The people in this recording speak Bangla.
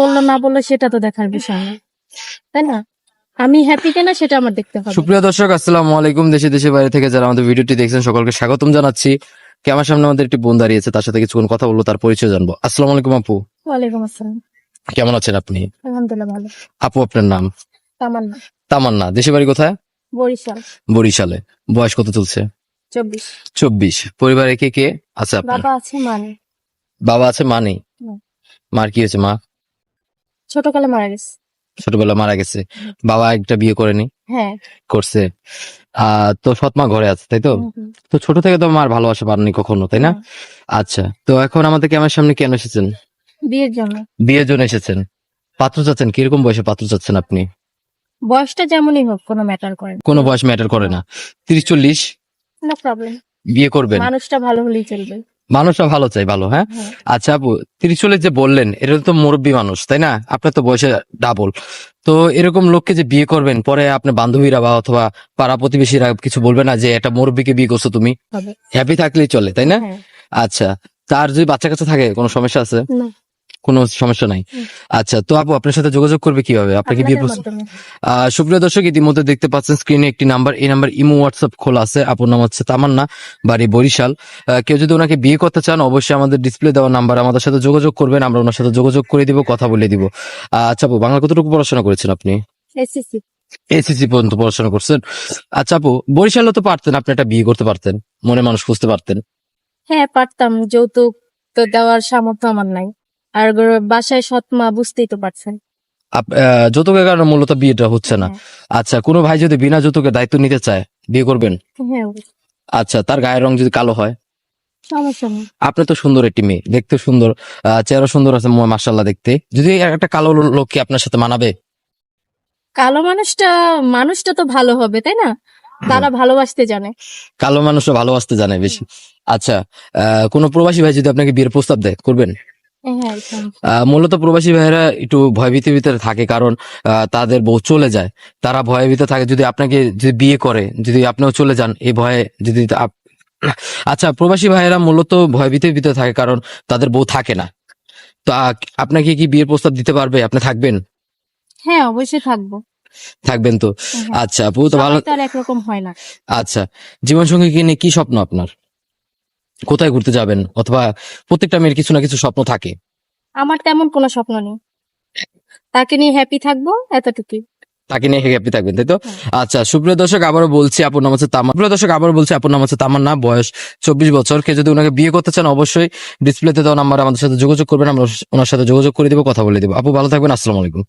বলল না বলল সেটা তো দেখার বিষয় না। তাই না? আমি হ্যাপি কিনা সেটা আমার দেখতে হবে। সুপ্রিয় দর্শক আসসালামু আলাইকুম। দেশে দেশে বাইরে থেকে যারা আমাদের ভিডিওটি দেখছেন সকলকে স্বাগতম জানাচ্ছি। ক্যামেরার সামনে আমাদের একটি বোন দাঁড়িয়েছে তার সাথে কিছুক্ষণ কথা বলব তার পরিচয় জানব। আসসালামু আলাইকুম আপু। ওয়ালাইকুম আসসালাম। কেমন আছেন আপনি? আলহামদুলিল্লাহ ভালো। আপু আপনার নাম? তামান্না। তামান্না। দেশে বাড়ি কোথায়? বরিশাল। বরিশালে। বয়স কত চলছে? চব্বিশ। চব্বিশ। পরিবারে কে কে? আছে আপনার? বাবা আছে মানে বাবা আছে মা নেই? হুম। মার কি হয়েছে মা? ছোটকালে মারা গেছে। ছোটবেলা মারা গেছে। বাবা একটা বিয়ে করেনি। হ্যাঁ। করছে। আহ তো সৎ মা ঘরে আছে তাই তো। তো ছোট থেকে তো মার ভালোবাসা পাননি কখনো তাই না? আচ্ছা তো এখন আমাদের ক্যামেরার সামনে কেন এসেছেন? বিয়ের জন্য। বিয়ের জন্য এসেছেন। পাত্র চাচ্ছেন? কীরকম বয়সে পাত্র চাচ্ছেন আপনি? বয়সটা যেমনই হোক কোনো ম্যাটার করে না। কোনো বয়স ম্যাটার করে না। তিরিশ চল্লিশ? নো প্রবলেম বিয়ে করবেন। মানুষটা ভালো হলেই চলবে। মানুষটা ভালো চাই ভালো হ্যাঁ? হ্যাঁ। আচ্ছা আপু তিরিশ চল্লিশ যে বললেন এটা তো মুরব্বী মানুষ তাই না? আপনার তো বয়সে ডাবল তো এরকম লোককে যে বিয়ে করবেন পরে আপনার বান্ধবীরা বা অথবা পাড়া প্রতিবেশীরা কিছু বলবে না যে এটা মুরব্বীকে বিয়ে করছ তুমি? হ্যাপি থাকলেই চলে তাই না? হ্যাঁ। আচ্ছা তার যদি বাচ্চা কাছে থাকে কোনো সমস্যা আছে? কোনো সমস্যা নাই। আচ্ছা তো আপু আপনার সাথে যোগাযোগ করবে কীভাবে? আপনাকে বিয়ে সুপ্রিয় দর্শক ইতিমধ্যে দেখতে পাচ্ছেন স্ক্রিনে একটি নাম্বার এই নাম্বার ইমো হোয়াটসঅ্যাপ খোলা আছে। আপুর নাম হচ্ছে তামান্না বাড়ি বরিশাল। কেউ যদি ওনাকে বিয়ে করতে চান অবশ্যই আমাদের ডিসপ্লে দেওয়া নাম্বার আমাদের সাথে যোগাযোগ করবেন। আমরা ওনার সাথে যোগাযোগ করে দিব কথা বলে দিব। আচ্ছা আপু বাংলা কতটুকু পড়াশোনা করেছেন আপনি? এসএসসি এসিসি পর্যন্ত পড়াশোনা করছেন। আচ্ছা আপু বরিশালে তো পারতেন আপনি একটা বিয়ে করতে পারতেন মনে মানুষ খুঁজতে পারতেন। হ্যাঁ পারতাম যৌতুক তো দেওয়ার সামর্থ্য আমার নাই। আর বাসায় সৎ মা বুঝতেই তো পারছেন। যৌতুকের কারণে মূলত বিয়েটা হচ্ছে না। আচ্ছা কোনো ভাই যদি বিনা যৌতুকের দায়িত্ব নিতে চায় বিয়ে করবেন? হ্যাঁ আচ্ছা তার গায়ের রং যদি কালো হয়? আপনি তো সুন্দর একটি মেয়ে দেখতে সুন্দর চেহারা সুন্দর আছে মাসাল্লাহ দেখতে। যদি একটা কালো লোক কি আপনার সাথে মানাবে? কালো মানুষটা মানুষটা তো ভালো হবে তাই না? তারা ভালোবাসতে জানে। কালো মানুষরা ভালোবাসতে জানে বেশি। আচ্ছা আহ, কোনো প্রবাসী ভাই যদি আপনাকে বিয়ের প্রস্তাব দেয় করবেন? হ্যাঁ মূলত প্রবাসী ভাইয়েরা একটু ভয়ভীতির ভিতরে থাকে কারণ তাদের বউ চলে যায়। তারা ভয়ের ভিতরে থাকে যদি আপনাকে যদি বিয়ে করে যদি আপনিও চলে যান এই ভয়ে যদি আচ্ছা প্রবাসী ভাইয়েরা মূলত ভয়ভীতির ভিতরে থাকে কারণ তাদের বউ থাকে না। তো আপনাকে কি বিয়ের প্রস্তাব দিতে পারবে? আপনি থাকবেন? হ্যাঁ অবশ্যই থাকব। থাকবেন তো? হ্যাঁ। আচ্ছা আপু তো ভালো একরকম হয় না। আচ্ছা জীবন সঙ্গী কি নিয়ে কি স্বপ্ন আপনার? কোথায় ঘুরতে যাবেন? অথবা প্রত্যেকটা মেয়ের কিছু না কিছু স্বপ্ন থাকে। আমার তেমন কোনো স্বপ্ন নেই। তাকে নিয়ে হ্যাপি থাকব এতটুকুই। তাকে নিয়ে হ্যাপি থাকবেন তাই তো? হ্যাঁ। আচ্ছা সুপ্রিয় দর্শক আবারও বলছি আপনার নাম হচ্ছে তামার সুপ্রিয় দর্শক আবারও বলছি আপনার নাম হচ্ছে না বয়স চব্বিশ বছর। কে যদি ওনাকে বিয়ে করতে চান অবশ্যই ডিসপ্লেতে দেওয়া নাম্বার আমাদের সাথে যোগাযোগ করবেন। আমরা ওনার সাথে যোগাযোগ করে দিব কথা বলে দিব। আপু ভালো থাকবেন আসসালামু আলাইকুম।